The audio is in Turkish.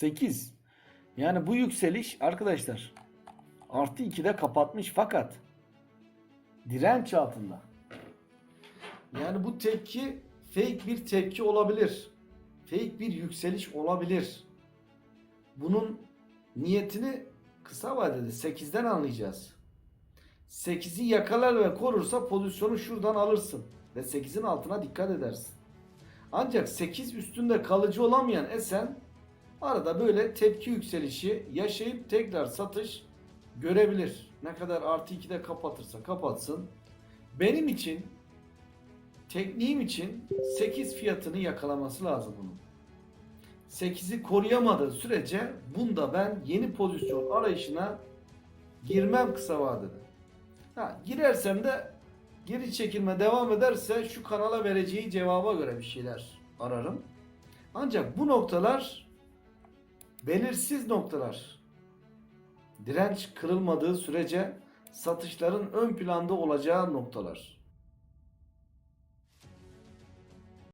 8. Yani bu yükseliş arkadaşlar artı 2'de kapatmış fakat direnç altında. Yani bu tepki fake bir tepki olabilir. Fake bir yükseliş olabilir. Bunun niyetini kısa vadede 8'den anlayacağız. 8'i yakalar ve korursa pozisyonu şuradan alırsın ve 8'in altına dikkat edersin. Ancak 8 üstünde kalıcı olamayan Esen arada böyle tepki yükselişi yaşayıp tekrar satış görebilir. Ne kadar artı 2'de kapatırsa kapatsın. Benim için tekniğim için 8 fiyatını yakalaması lazım bunun. 8'i koruyamadığı sürece bunda ben yeni pozisyon arayışına girmem kısa vadede. Ha, girersem de geri çekilme devam ederse şu kanala vereceği cevaba göre bir şeyler ararım. Ancak bu noktalar belirsiz noktalar. Direnç kırılmadığı sürece satışların ön planda olacağı noktalar.